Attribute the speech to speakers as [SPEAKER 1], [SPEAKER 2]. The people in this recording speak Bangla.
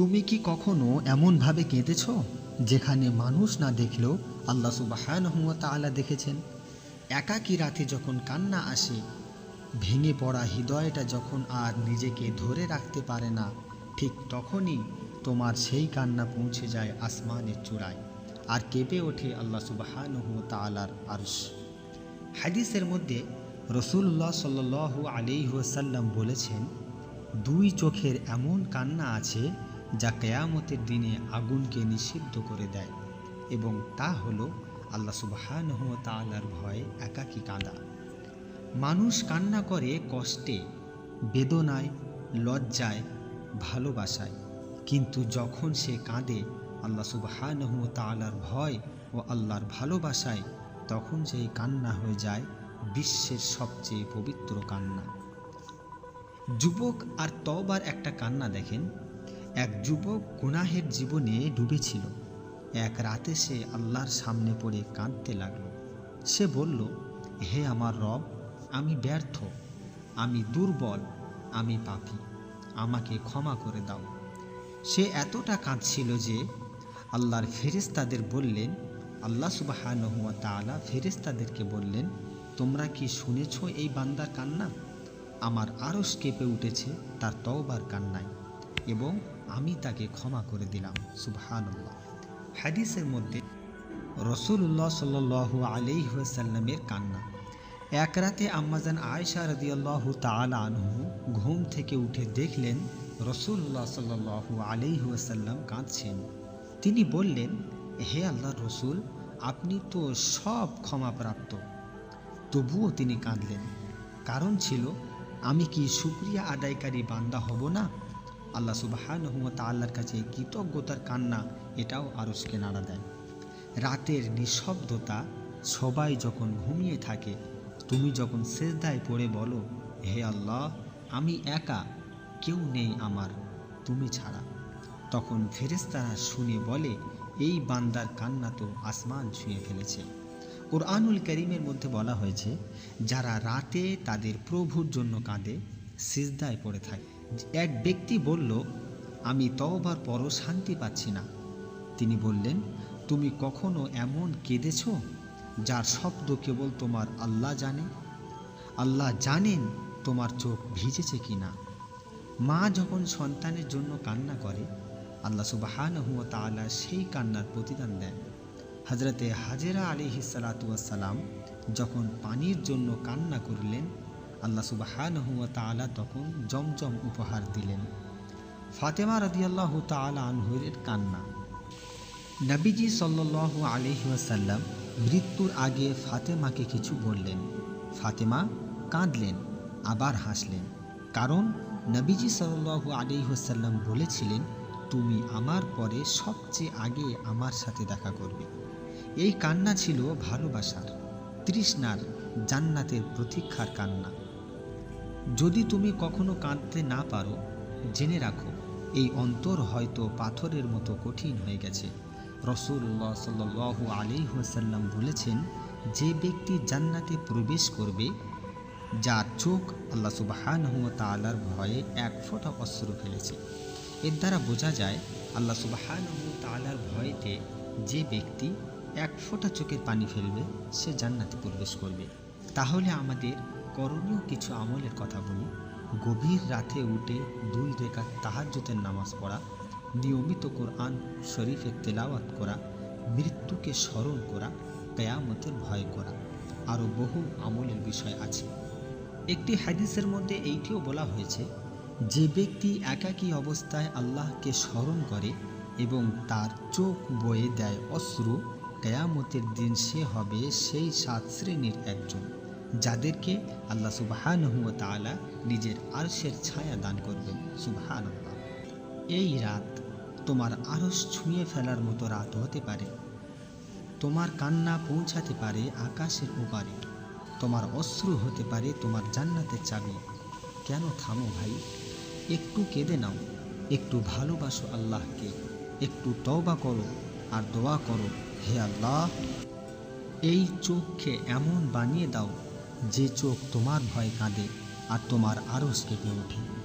[SPEAKER 1] তুমি কি কখনো এমনভাবে কেঁদেছ, যেখানে মানুষ না দেখলেও আল্লাহ সুবাহানহুয়া তাআলা দেখেছেন? একাকী রাতে যখন কান্না আসে, ভেঙে পড়া হৃদয়টা যখন আর নিজেকে ধরে রাখতে পারে না, ঠিক তখনই তোমার সেই কান্না পৌঁছে যায় আসমানের চূড়ায় আর কেঁপে ওঠে আল্লাহ সুবাহানহুয়া তাআলার আরশ। হাদিসের মধ্যে রসুল্লাহ সাল্লু আলিহাসাল্লাম বলেছেন, দুই চোখের এমন কান্না আছে যা কেয়ামতের দিনে আগুনকে নিষিদ্ধ করে দেয় এবং তা হল আল্লাহ সুবাহানহ তালার ভয়ে একাকী কাঁদা। মানুষ কান্না করে কষ্টে, বেদনায়, লজ্জায়, ভালোবাসায়। কিন্তু যখন সে কাঁদে আল্লাহ সুবাহানহ তালার ভয় ও আল্লাহর ভালোবাসায়, তখন সেই কান্না হয়ে যায় বিশ্বের সবচেয়ে পবিত্র কান্না। যুবক আর তবার একটা কান্না দেখেন। এক যুবক গুনাহের জীবনে ডুবেছিল। এক রাতে সে আল্লাহর সামনে পড়ে কাঁদতে লাগল। সে বলল, হে আমার রব, আমি ব্যর্থ। আমি দুর্বল। আমি পাপি। আমাকে ক্ষমা করে দাও। সে এতটা কাঁদছিল যে আল্লাহর ফেরেস্তাদের বললেন, আল্লাহ সুবাহানহুয়া তালা ফেরেস্তাদেরকে বললেন, তোমরা কি শুনেছ এই বান্দার কান্না? আমার আরস কেঁপে উঠেছে, তার তওবার কান্নায়। এবং আমি তাকে ক্ষমা করে দিলাম। সুবহানাল্লাহ। হাদিসের মধ্যে রসুল্লাহ সাল্লু আলিহাসাল্লামের কান্না। এক রাতে আম্মাজান আয়সা রদিয়াল্লাহু তালা ঘুম থেকে উঠে দেখলেন রসুল্লাহ সাল্লু আলিহাসাল্লাম কাঁদছেন। তিনি বললেন, হে আল্লাহ রসুল, আপনি তো সব ক্ষমাপ্রাপ্ত। তবুও তিনি কাঁদলেন। কারণ ছিল, আমি কি সুক্রিয়া আদায়কারী বান্দা হব না? আল্লাহ সুবাহান তাল্লার কাছে কৃতজ্ঞতার কান্না এটাও আরসকে নাড়া দেয়। রাতের নিঃশব্দতা সবাই যখন ঘুমিয়ে থাকে, তুমি যখন সেজদায় পড়ে বলো, হে আল্লাহ, আমি একা, কেউ নেই আমার, তুমি ছাড়া। তখন ফেরেস্তারা শুনে বলে, এই বান্দার কান্না তো আসমান ছুঁয়ে ফেলেছে। কোরআনুল করিমের মধ্যে বলা হয়েছে, যারা রাতে তাদের প্রভুর জন্য কাঁদে, সিজদায় পড়ে থাকে। এক ব্যক্তি বলল, আমি তওবার পরও শান্তি পাচ্ছি না। তিনি বললেন, তুমি কখনো এমন কেঁদেছ যার শব্দ কেবল তোমার আল্লাহ জানে? আল্লাহ জানেন তোমার চোখ ভিজেছে কি না? মা যখন সন্তানের জন্য কান্না করে, আল্লাহ সুবাহান হুয়া সেই কান্নার প্রতিদান দেন। হজরতে হাজেরা আলী হিসালাতুয়াসাল্লাম যখন পানির জন্য কান্না করলেন আল্লাহ সুবাহান হুয়া তালা তখন জমজম উপহার দিলেন। ফাতেমা রদিয়াল্লাহ তালা আনহুরের কান্না। নবীজি সাল্লাহ আলহিহাসাল্লাম মৃত্যুর আগে ফাতেমাকে কিছু বললেন। ফাতেমা কাঁদলেন, আবার হাসলেন। কারণ নবীজি সাল্লাহ আলিহাসাল্লাম বলেছিলেন, তুমি আমার পরে সবচেয়ে আগে আমার সাথে দেখা করবে। এই কান্না ছিল ভালোবাসার, তৃষ্ণার, জান্নাতের প্রতীক্ষার কান্না। যদি তুমি কখনো কাঁদতে না পারো, জেনে রাখো, এই অন্তর হয়তো পাথরের মতো কঠিন হয়ে গেছে। রসুল্লাহ সাল্লু আলি হাসাল্লাম বলেছেন, যে ব্যক্তি জান্নাতে প্রবেশ করবে, যার চোখ আল্লাহ সুবাহান তালার ভয়ে এক ফোঁটা অশ্রু ফেলেছে। এর দ্বারা বোঝা যায়, আল্লাহ সুবাহান তালার ভয়েতে যে ব্যক্তি এক ফোঁটা চোখের পানি ফেলবে, সে জান্নাতে প্রবেশ করবে। তাহলে আমাদের করণীয় কিছু আমলের কথা বলি। গভীর রাতে উঠে দুই রেখা তাহাজ্যতের নামাজ পড়া, নিয়মিত কোরআন শরীফের তেলাওয়াত করা, মৃত্যুকে স্মরণ করা, কেয়ামতের ভয় করা আরও বহু আমলের বিষয় আছে। একটি হাদিসের মধ্যে এইটিও বলা হয়েছে, যে ব্যক্তি একাকী অবস্থায় আল্লাহকে স্মরণ করে এবং তার চোখ বয়ে দেয় অশ্রু, কেয়ামতের দিন সে হবে সেই সাত শ্রেণির একজন। যাদেরকে আল্লাহ সুবাহান তালা নিজের আরশের ছায়া দান করবেন সুবাহান এই রাত তোমার আরস ছুঁয়ে ফেলার মতো রাত হতে পারে। তোমার কান্না পৌঁছাতে পারে আকাশের ওপারে। তোমার অশ্রু হতে পারে তোমার জান্নাতের চাবি। কেন থামো ভাই? একটু কেঁদে নাও। একটু ভালোবাসো আল্লাহকে। একটু তওবা করো আর দোয়া করো, হে আল্লাহ। এই চোখকে এমন বানিয়ে দাও যে চোখ তোমার ভয় কাঁদে আর তোমার আরস কেঁপে ওঠে।